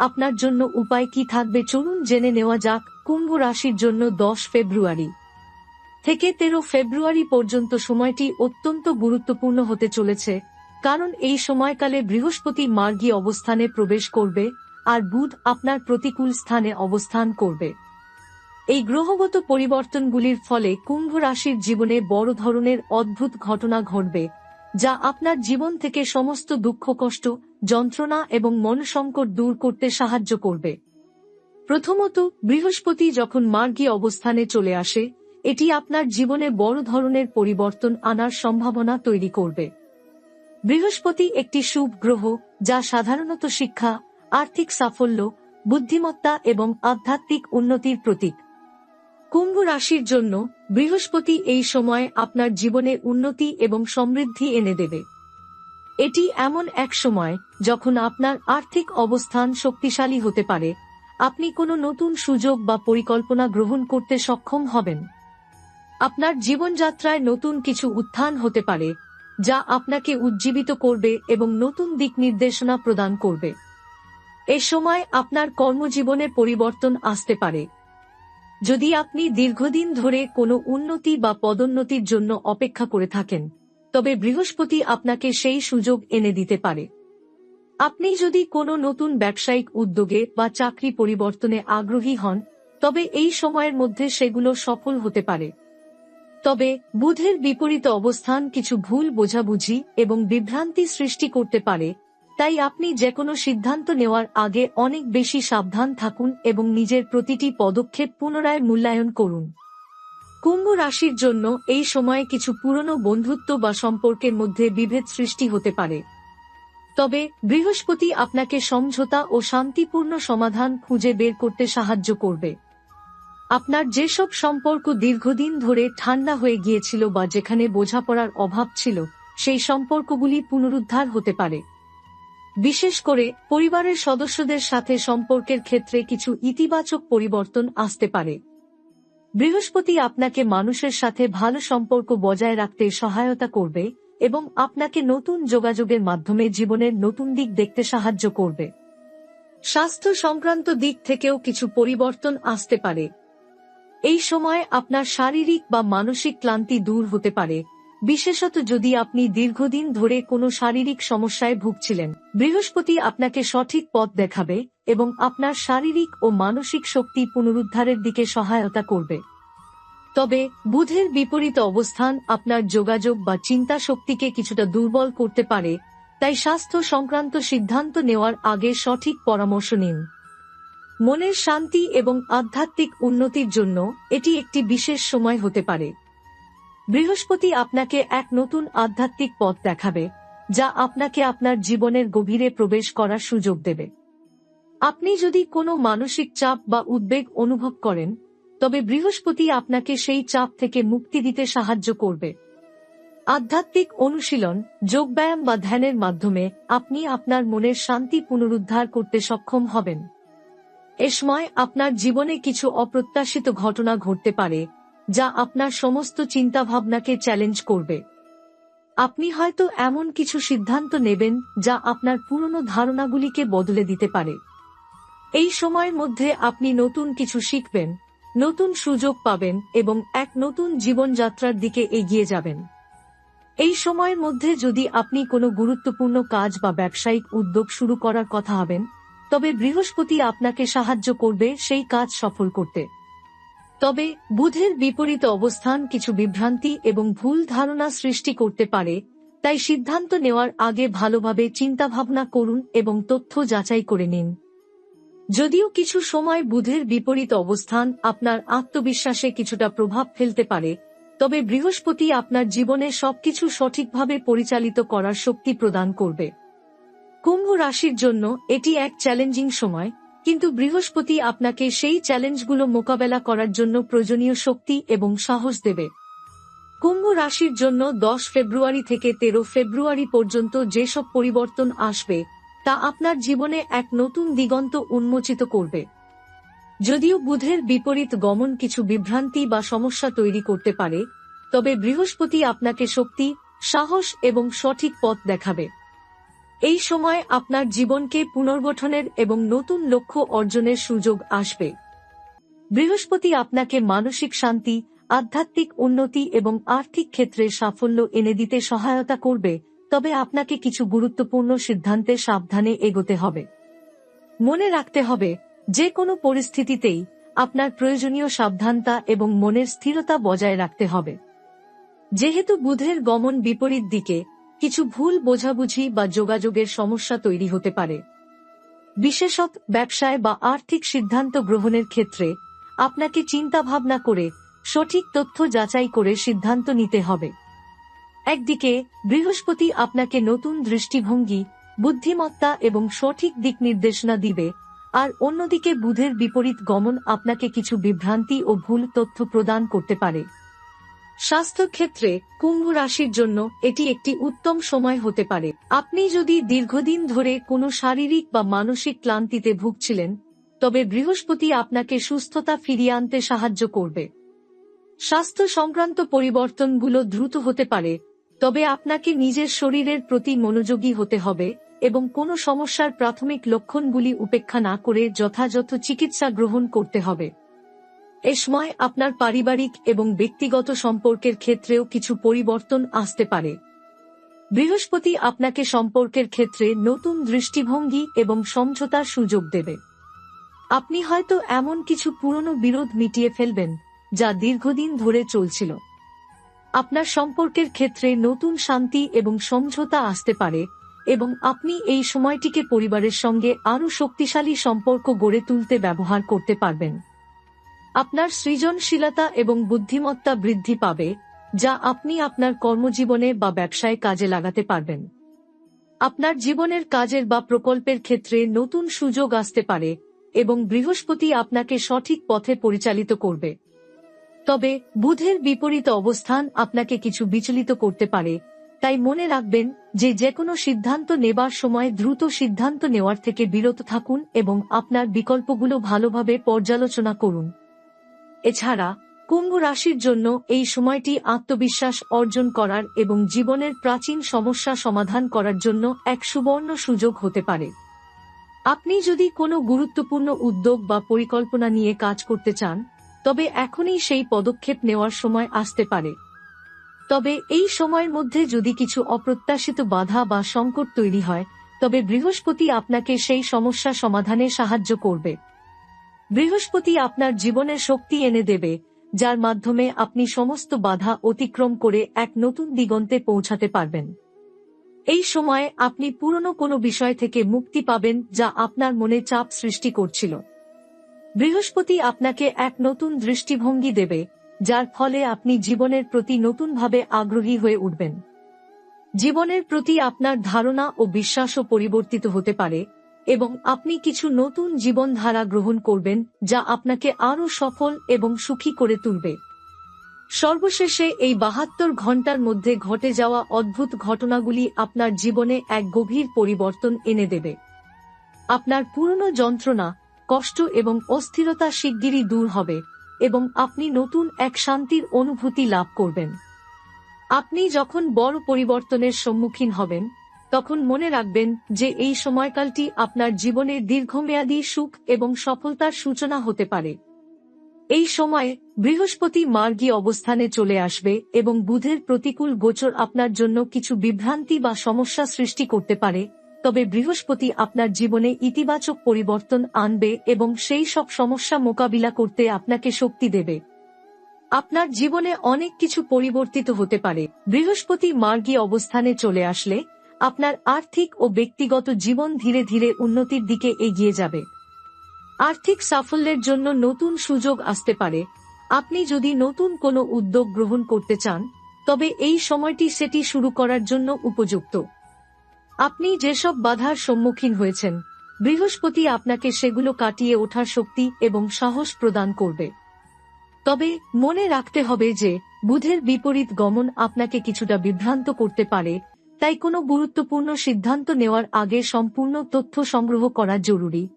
আপনার জন্য উপায় কি থাকবে চলুন জেনে নেওয়া যাক, কুম্ভ রাশির জন্য দশ ফেব্রুয়ারি। থেকে তেরো ফেব্রুয়ারি পর্যন্ত সময়টি অত্যন্ত গুরুত্বপূর্ণ হতে চলেছে, কারণ এই সময়কালে বৃহস্পতি মার্গী অবস্থানে প্রবেশ করবে, আর বুধ আপনার প্রতিকূল স্থানে অবস্থান করবে। এই গ্রহগত পরিবর্তনগুলির ফলে কুম্ভ রাশির জীবনে বড় ধরনের অদ্ভুত ঘটনা ঘটবে, যা আপনার জীবন থেকে সমস্ত দুঃখ, কষ্ট যন্ত্রণা এবং মনসংকট দূর করতে সাহায্য করবে। প্রথমত, বৃহস্পতি যখন মার্গী অবস্থানে চলে আসে, এটি আপনার জীবনে বড় ধরনের পরিবর্তন আনার সম্ভাবনা তৈরি করবে। বৃহস্পতি একটি শুভ গ্রহ, যা সাধারণত শিক্ষা, আর্থিক সাফল্য, বুদ্ধিমত্তা এবং আধ্যাত্মিক উন্নতির প্রতীক। কুম্ভ রাশির জন্য বৃহস্পতি এই সময় আপনার জীবনে উন্নতি এবং সমৃদ্ধি এনে দেবে। এটি এমন এক সময়, যখন আপনার আর্থিক অবস্থান শক্তিশালী হতে পারে, আপনি কোনো নতুন সুযোগ বা পরিকল্পনা গ্রহণ করতে সক্ষম হবেন। আপনার জীবনযাত্রায় নতুন কিছু উত্থান হতে পারে, যা আপনাকে উজ্জীবিত করবে এবং নতুন দিক নির্দেশনা প্রদান করবে। এ সময় আপনার কর্মজীবনে পরিবর্তন আসতে পারে। যদি আপনি দীর্ঘদিন ধরে কোনো উন্নতি বা পদোন্নতির জন্য অপেক্ষা করে থাকেন তবে বৃহস্পতি আপনাকে সেই সুযোগ এনে দিতে পারে। আপনি যদি কোনো নতুন ব্যবসায়িক উদ্যোগে বা চাকরি পরিবর্তনে আগ্রহী হন, তবে এই সময়ের মধ্যে সেগুলো সফল হতে পারে। তবে বুধের বিপরীত অবস্থান কিছু ভুল বোঝাবুঝি এবং বিভ্রান্তি সৃষ্টি করতে পারে, তাই আপনি যে কোনো সিদ্ধান্ত নেওয়ার আগে অনেক বেশি সাবধান থাকুন এবং নিজের প্রতিটি পদক্ষেপ পুনরায় মূল্যায়ন করুন। কুম্ভ রাশির জন্য এই সময়ে কিছু পুরনো বন্ধুত্ব বা সম্পর্কের মধ্যে বিভেদ সৃষ্টি হতে পারে। তবে বৃহস্পতি আপনাকে সমঝোতা ও শান্তিপূর্ণ সমাধান খুঁজে বের করতে সাহায্য করবে। আপনার যেসব সম্পর্ক দীর্ঘদিন ধরে ঠান্ডা হয়ে গিয়েছিল বা যেখানে বোঝাপড়ার অভাব ছিল, সেই সম্পর্কগুলি পুনরুদ্ধার হতে পারে। বিশেষ করে পরিবারের সদস্যদের সাথে সম্পর্কের ক্ষেত্রে কিছু ইতিবাচক পরিবর্তন আসতে পারে। বৃহস্পতি আপনাকে মানুষের সাথে ভালো সম্পর্ক বজায় রাখতে সহায়তা করবে এবং আপনাকে নতুন যোগাযোগের মাধ্যমে জীবনের নতুন দিক দেখতে সাহায্য করবে। স্বাস্থ্য সংক্রান্ত দিক থেকেও কিছু পরিবর্তন আসতে পারে। এই সময় আপনার শারীরিক বা মানসিক ক্লান্তি দূর হতে পারে। বিশেষত যদি আপনি দীর্ঘদিন ধরে কোনো শারীরিক সমস্যায় ভুগছিলেন, বৃহস্পতি আপনাকে সঠিক পথ দেখাবে এবং আপনার শারীরিক ও মানসিক শক্তি পুনরুদ্ধারের দিকে সহায়তা করবে। তবে, বুধের বিপরীত অবস্থান আপনার যোগাযোগ বা চিন্তা শক্তিকে কিছুটা দুর্বল করতে পারে, তাই স্বাস্থ্য সংক্রান্ত সিদ্ধান্ত নেওয়ার আগে সঠিক পরামর্শ নিন। মনের শান্তি এবং আধ্যাত্মিক উন্নতির জন্য এটি একটি বিশেষ সময় হতে পারে। বৃহস্পতি আপনাকে এক নতুন আধ্যাত্মিক পথ দেখাবে, যা আপনাকে আপনার জীবনের গভীরে প্রবেশ করার সুযোগ দেবে। আপনি যদি কোনো মানসিক চাপ বা উদ্বেগ অনুভব করেন, তবে বৃহস্পতি আপনাকে সেই চাপ থেকে মুক্তি দিতে সাহায্য করবে। আধ্যাত্মিক অনুশীলন, যোগব্যায়াম বা ধ্যানের মাধ্যমে আপনি আপনার মনের শান্তি পুনরুদ্ধার করতে সক্ষম হবেন। এ সময় আপনার জীবনে কিছু অপ্রত্যাশিত ঘটনা ঘটতে পারে, যা আপনার সমস্ত চিন্তাভাবনাকে চ্যালেঞ্জ করবে। আপনি হয়তো এমন কিছু সিদ্ধান্ত নেবেন যা আপনার পুরনো ধারণাগুলিকে বদলে দিতে পারে। এই সময়ের মধ্যে আপনি নতুন কিছু শিখবেন, নতুন সুযোগ পাবেন এবং এক নতুন জীবনযাত্রার দিকে এগিয়ে যাবেন। এই সময়ের মধ্যে যদি আপনি কোনো গুরুত্বপূর্ণ কাজ বা ব্যবসায়িক উদ্যোগ শুরু করার কথা হবেন তবে বৃহস্পতি আপনাকে সাহায্য করবে সেই কাজ সফল করতে। তবে বুধের বিপরীত অবস্থান কিছু বিভ্রান্তি এবং ভুল ধারণা সৃষ্টি করতে পারে, তাই সিদ্ধান্ত নেওয়ার আগে ভালোভাবে চিন্তাভাবনা করুন এবং তথ্য যাচাই করে নিন। যদিও কিছু সময় বুধের বিপরীত অবস্থান আপনার আত্মবিশ্বাসে কিছুটা প্রভাব ফেলতে পারে, তবে বৃহস্পতি আপনার জীবনে সবকিছু সঠিকভাবে পরিচালিত করার শক্তি প্রদান করবে। কুম্ভ রাশির জন্য এটি এক চ্যালেঞ্জিং সময়, কিন্তু বৃহস্পতি আপনাকে সেই চ্যালেঞ্জগুলো মোকাবেলা করার জন্য প্রয়োজনীয় শক্তি এবং সাহস দেবে। কুম্ভ রাশির জন্য দশ ফেব্রুয়ারি থেকে তেরো ফেব্রুয়ারি পর্যন্ত যেসব পরিবর্তন আসবে তা আপনার জীবনে এক নতুন দিগন্ত উন্মোচিত করবে। যদিও বুধের বিপরীত গমন কিছু বিভ্রান্তি বা সমস্যা তৈরি করতে পারে, তবে বৃহস্পতি আপনাকে শক্তি, সাহস এবং সঠিক পথ দেখাবে। এই সময় আপনার জীবনকে পুনর্গঠনের এবং নতুন লক্ষ্য অর্জনের সুযোগ আসবে। বৃহস্পতি আপনাকে মানসিক শান্তি, আধ্যাত্মিক উন্নতি এবং আর্থিক ক্ষেত্রে সাফল্য এনে দিতে সহায়তা করবে তবে আপনাকে কিছু গুরুত্বপূর্ণ সিদ্ধান্তে সাবধানে এগোতে হবে। মনে রাখতে হবে যে কোনো পরিস্থিতিতেই আপনার প্রয়োজনীয় সাবধানতা এবং মনের স্থিরতা বজায় রাখতে হবে। যেহেতু বুধের গমন বিপরীত দিকে, কিছু ভুল বোঝাবুঝি বা যোগাযোগের সমস্যা তৈরি হতে পারে। বিশেষত ব্যবসায় বা আর্থিক সিদ্ধান্ত গ্রহণের ক্ষেত্রে আপনাকে চিন্তা ভাবনা করে সঠিক তথ্য যাচাই করে সিদ্ধান্ত নিতে হবে। একদিকে, বৃহস্পতি আপনাকে নতুন দৃষ্টিভঙ্গি, বুদ্ধিমত্তা এবং সঠিক দিক নির্দেশনা দিবে, আর অন্যদিকে বুধের বিপরীত গমন আপনাকে কিছু বিভ্রান্তি ও ভুল তথ্য প্রদান করতে পারে। স্বাস্থ্যক্ষেত্রে, কুম্ভ রাশির জন্য এটি একটি উত্তম সময় হতে পারে। আপনি যদি দীর্ঘদিন ধরে কোনো শারীরিক বা মানসিক ক্লান্তিতে ভুগছিলেন, তবে বৃহস্পতি আপনাকে সুস্থতা ফিরিয়ে আনতে সাহায্য করবে। স্বাস্থ্য সংক্রান্ত পরিবর্তনগুলো দ্রুত হতে পারে তবে আপনাকে নিজের শরীরের প্রতি মনোযোগী হতে হবে এবং কোনো সমস্যার প্রাথমিক লক্ষণগুলি উপেক্ষা না করে যথাযথ চিকিৎসা গ্রহণ করতে হবে। এ সময় আপনার পারিবারিক এবং ব্যক্তিগত সম্পর্কের ক্ষেত্রেও কিছু পরিবর্তন আসতে পারে। বৃহস্পতি আপনাকে সম্পর্কের ক্ষেত্রে নতুন দৃষ্টিভঙ্গি এবং সমঝোতার সুযোগ দেবে। আপনি হয়তো এমন কিছু পুরনো বিরোধ মিটিয়ে ফেলবেন, যা দীর্ঘদিন ধরে চলছিল। আপনার সম্পর্কের ক্ষেত্রে নতুন শান্তি এবং সমঝোতা আসতে পারে, এবং আপনি এই সময়টিকে পরিবারের সঙ্গে আরও শক্তিশালী সম্পর্ক গড়ে তুলতে ব্যবহার করতে পারবেন। আপনার সৃজনশীলতা এবং বুদ্ধিমত্তা বৃদ্ধি পাবে, যা আপনি আপনার কর্মজীবনে বা ব্যবসায় কাজে লাগাতে পারবেন। আপনার জীবনের কাজের বা প্রকল্পের ক্ষেত্রে নতুন সুযোগ আসতে পারে, এবং বৃহস্পতি আপনাকে সঠিক পথে পরিচালিত করবে। তবে, বুধের বিপরীত অবস্থান আপনাকে কিছু বিচলিত করতে পারে। তাই মনে রাখবেন যে যে কোনো সিদ্ধান্ত নেবার সময় দ্রুত সিদ্ধান্ত নেওয়ার থেকে বিরত থাকুন এবং আপনার বিকল্পগুলো ভালোভাবে পর্যালোচনা করুন। এছাড়া, কুম্ভ রাশির জন্য এই সময়টি আত্মবিশ্বাস অর্জন করার এবং জীবনের প্রাচীন সমস্যা সমাধান করার জন্য এক সুবর্ণ সুযোগ হতে পারে। আপনি যদি কোনো গুরুত্বপূর্ণ উদ্যোগ বা পরিকল্পনা নিয়ে কাজ করতে চান তবে এখনই সেই পদক্ষেপ নেওয়ার সময় আসতে পারে। তবে এই সময়ের মধ্যে যদি কিছু অপ্রত্যাশিত বাধা বা সংকট তৈরি হয়, তবে বৃহস্পতি আপনাকে সেই সমস্যা সমাধানে সাহায্য করবে। বৃহস্পতি আপনার জীবনে শক্তি এনে দেবে, যার মাধ্যমে আপনি সমস্ত বাধা অতিক্রম করে এক নতুন দিগন্তে পৌঁছাতে পারবেন। এই সময়ে আপনি পুরনো কোনো বিষয় থেকে মুক্তি পাবেন যা আপনার মনে চাপ সৃষ্টি করছিল। বৃহস্পতি আপনাকে এক নতুন দৃষ্টিভঙ্গি দেবে, যার ফলে আপনি জীবনের প্রতি নতুনভাবে আগ্রহী হয়ে উঠবেন। জীবনের প্রতি আপনার ধারণা ও বিশ্বাসও পরিবর্তিত হতে পারে, এবং আপনি কিছু নতুন জীবনধারা গ্রহণ করবেন, যা আপনাকে আরও সফল এবং সুখী করে তুলবে। সর্বশেষে এই বাহাত্তর ঘণ্টার মধ্যে ঘটে যাওয়া অদ্ভুত ঘটনাগুলি আপনার জীবনে এক গভীর পরিবর্তন এনে দেবে। আপনার পুরনো যন্ত্রণা কষ্ট এবং অস্থিরতা শিগগিরই দূর হবে, এবং আপনি নতুন এক শান্তির অনুভূতি লাভ করবেন। আপনি যখন বড় পরিবর্তনের সম্মুখীন হবেন, তখন মনে রাখবেন যে এই সময়কালটি আপনার জীবনের দীর্ঘমেয়াদী সুখ এবং সফলতার সূচনা হতে পারে। এই সময়ে বৃহস্পতি মার্গী অবস্থানে চলে আসবে এবং বুধের প্রতিকূল গোচর আপনার জন্য কিছু বিভ্রান্তি বা সমস্যা সৃষ্টি করতে পারে তবে বৃহস্পতি আপনার জীবনে ইতিবাচক পরিবর্তন আনবে এবং সেই সব সমস্যা মোকাবিলা করতে আপনাকে শক্তি দেবে। আপনার জীবনে অনেক কিছু পরিবর্তিত হতে পারে। বৃহস্পতি মার্গী অবস্থানে চলে আসলে আপনার আর্থিক ও ব্যক্তিগত জীবন ধীরে ধীরে উন্নতির দিকে এগিয়ে যাবে। আর্থিক সাফল্যের জন্য নতুন সুযোগ আসতে পারে। আপনি যদি নতুন কোনো উদ্যোগ গ্রহণ করতে চান, তবে এই সময়টি সেটি শুরু করার জন্য উপযুক্ত। আপনি যেসব বাধার সম্মুখীন হয়েছেন, বৃহস্পতি আপনাকে সেগুলো কাটিয়ে ওঠার শক্তি এবং সাহস প্রদান করবে। তবে মনে রাখতে হবে যে, বুধের বিপরীত গমন আপনাকে কিছুটা বিভ্রান্ত করতে পারে, তাই কোনো গুরুত্বপূর্ণ সিদ্ধান্ত নেওয়ার আগে সম্পূর্ণ তথ্য সংগ্রহ করা জরুরি।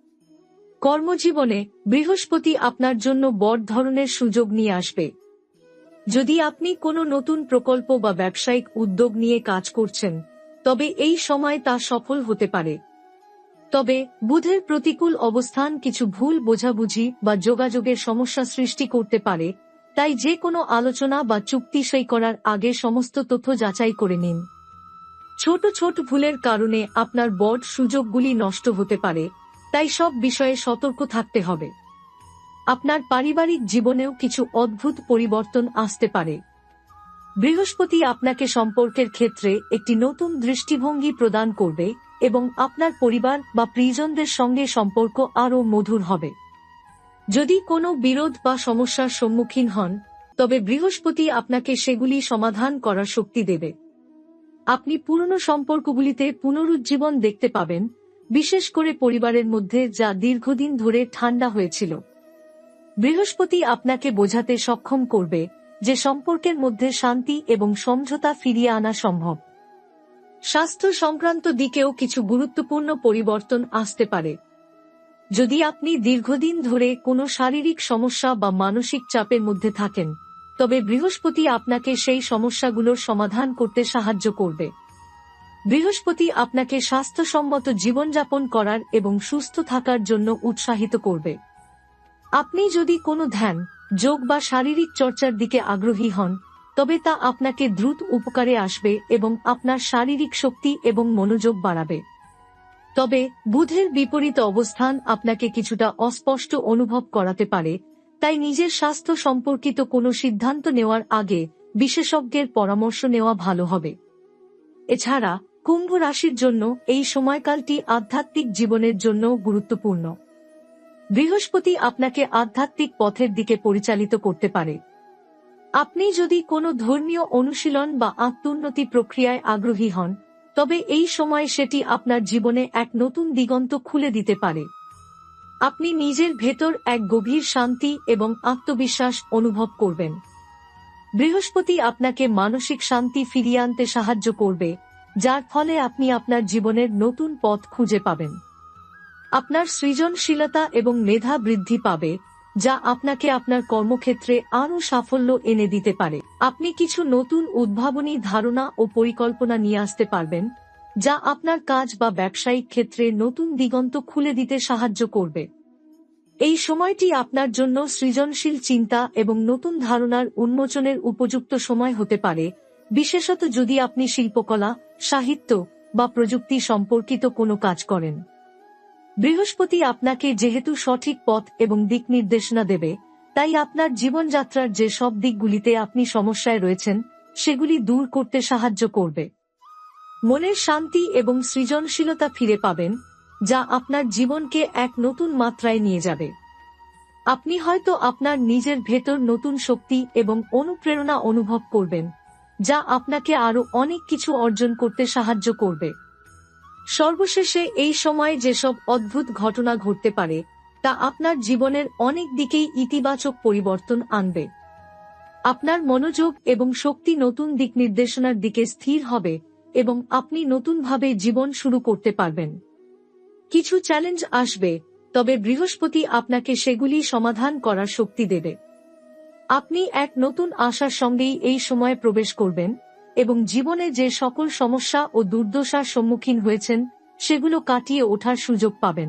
কর্মজীবনে বৃহস্পতি আপনার জন্য বড় ধরনের সুযোগ নিয়ে আসবে। যদি আপনি কোনো নতুন প্রকল্প বা ব্যবসায়িক উদ্যোগ নিয়ে কাজ করছেন তবে এই সময় তা সফল হতে পারে। তবে বুধের প্রতিকূল অবস্থান কিছু ভুল বোঝাবুঝি বা যোগাযোগের সমস্যা সৃষ্টি করতে পারে, তাই যে কোনো আলোচনা বা চুক্তি সই করার আগে সমস্ত তথ্য যাচাই করে নিন। ছোট ছোট ভুলের কারণে আপনার বড় সুযোগগুলি নষ্ট হতে পারে, তাই সব বিষয়ে সতর্ক থাকতে হবে। আপনার পারিবারিক জীবনেও কিছু অদ্ভুত পরিবর্তন আসতে পারে। বৃহস্পতি আপনাকে সম্পর্কের ক্ষেত্রে একটি নতুন দৃষ্টিভঙ্গি প্রদান করবে এবং আপনার পরিবার বা প্রিজনদের সঙ্গে সম্পর্ক আরও মধুর হবে। যদি কোনো বিরোধ বা সমস্যার সম্মুখীন হন, তবে বৃহস্পতি আপনাকে সেগুলি সমাধান করার শক্তি দেবে। আপনি পুরনো সম্পর্কগুলিতে পুনরুজ্জীবন দেখতে পাবেন, বিশেষ করে পরিবারের মধ্যে যা দীর্ঘদিন ধরে ঠান্ডা হয়েছিল। বৃহস্পতি আপনাকে বোঝাতে সক্ষম করবে যে সম্পর্কের মধ্যে শান্তি এবং সমঝোতা ফিরিয়ে আনা সম্ভব। স্বাস্থ্য সংক্রান্ত দিকেও কিছু গুরুত্বপূর্ণ পরিবর্তন আসতে পারে। যদি আপনি দীর্ঘদিন ধরে কোনো শারীরিক সমস্যা বা মানসিক চাপের মধ্যে থাকেন, তবে বৃহস্পতি আপনাকে সেই সমস্যাগুলোর সমাধান করতে সাহায্য করবে। বৃহস্পতি আপনাকে স্বাস্থ্যসম্মত জীবনযাপন করার এবং সুস্থ থাকার জন্য উৎসাহিত করবে। আপনি যদি কোনো ধ্যান যোগ বা শারীরিক চর্চার দিকে আগ্রহী হন, তবে তা আপনাকে দ্রুত উপকারে আসবে এবং আপনার শারীরিক শক্তি এবং মনোযোগ বাড়াবে। তবে, বুধের বিপরীত অবস্থান আপনাকে কিছুটা অস্পষ্ট অনুভব করাতে পারে, তাই নিজের স্বাস্থ্য সম্পর্কিত কোনো সিদ্ধান্ত নেওয়ার আগে বিশেষজ্ঞের পরামর্শ নেওয়া ভালো হবে। এছাড়া, কুম্ভ রাশির জন্য এই সময়কালটি আধ্যাত্মিক জীবনের জন্য গুরুত্বপূর্ণ। বৃহস্পতি আপনাকে আধ্যাত্মিক পথের দিকে পরিচালিত করতে পারে। আপনি যদি কোনো ধর্মীয় অনুশীলন বা আত্মোন্নতি প্রক্রিয়ায় আগ্রহী হন, তবে এই সময় সেটি আপনার জীবনে এক নতুন দিগন্ত খুলে দিতে পারে। আপনি নিজের ভেতর এক গভীর শান্তি এবং আত্মবিশ্বাস অনুভব করবেন। বৃহস্পতি আপনাকে মানসিক শান্তি ফিরিয়ে আনতে সাহায্য করবে, যার ফলে আপনি আপনার জীবনের নতুন পথ খুঁজে পাবেন। আপনার সৃজনশীলতা এবং মেধা বৃদ্ধি পাবে, যা আপনাকে আপনার কর্মক্ষেত্রে আরও সাফল্য এনে দিতে পারে। আপনি কিছু নতুন উদ্ভাবনী ধারণা ও পরিকল্পনা নিয়ে আসতে পারবেন, যা আপনার কাজ বা ব্যবসায়িক ক্ষেত্রে নতুন দিগন্ত খুলে দিতে সাহায্য করবে। এই সময়টি আপনার জন্য সৃজনশীল চিন্তা এবং নতুন ধারণার উন্মোচনের উপযুক্ত সময় হতে পারে, বিশেষত যদি আপনি শিল্পকলা, সাহিত্য বা প্রযুক্তি সম্পর্কিত কোনো কাজ করেন। বৃহস্পতি আপনাকে যেহেতু সঠিক পথ এবং দিক নির্দেশনা দেবে, তাই আপনার জীবনযাত্রার যে সব দিকগুলিতে আপনি সমস্যায় রয়েছেন, সেগুলি দূর করতে সাহায্য করবে। মনের শান্তি এবং সৃজনশীলতা ফিরে পাবেন, যা আপনার জীবনকে এক নতুন মাত্রায় নিয়ে যাবে। আপনি হয়তো আপনার নিজের ভেতর নতুন শক্তি এবং অনুপ্রেরণা অনুভব করবেন, যা আপনাকে আরও অনেক কিছু অর্জন করতে সাহায্য করবে। সর্বশেষে এই সময় যেসব অদ্ভুত ঘটনা ঘটতে পারে, তা আপনার জীবনের অনেক দিকেই ইতিবাচক পরিবর্তন আনবে। আপনার মনোযোগ এবং শক্তি নতুন দিক নির্দেশনার দিকে স্থির হবে এবং আপনি নতুনভাবে জীবন শুরু করতে পারবেন। কিছু চ্যালেঞ্জ আসবে, তবে বৃহস্পতি আপনাকে সেগুলি সমাধান করার শক্তি দেবে। আপনি এক নতুন আশার সঙ্গেই এই সময়ে প্রবেশ করবেন। এবং জীবনে যে সকল সমস্যা ও দুর্দশার সম্মুখীন হয়েছেন সেগুলো কাটিয়ে ওঠার সুযোগ পাবেন।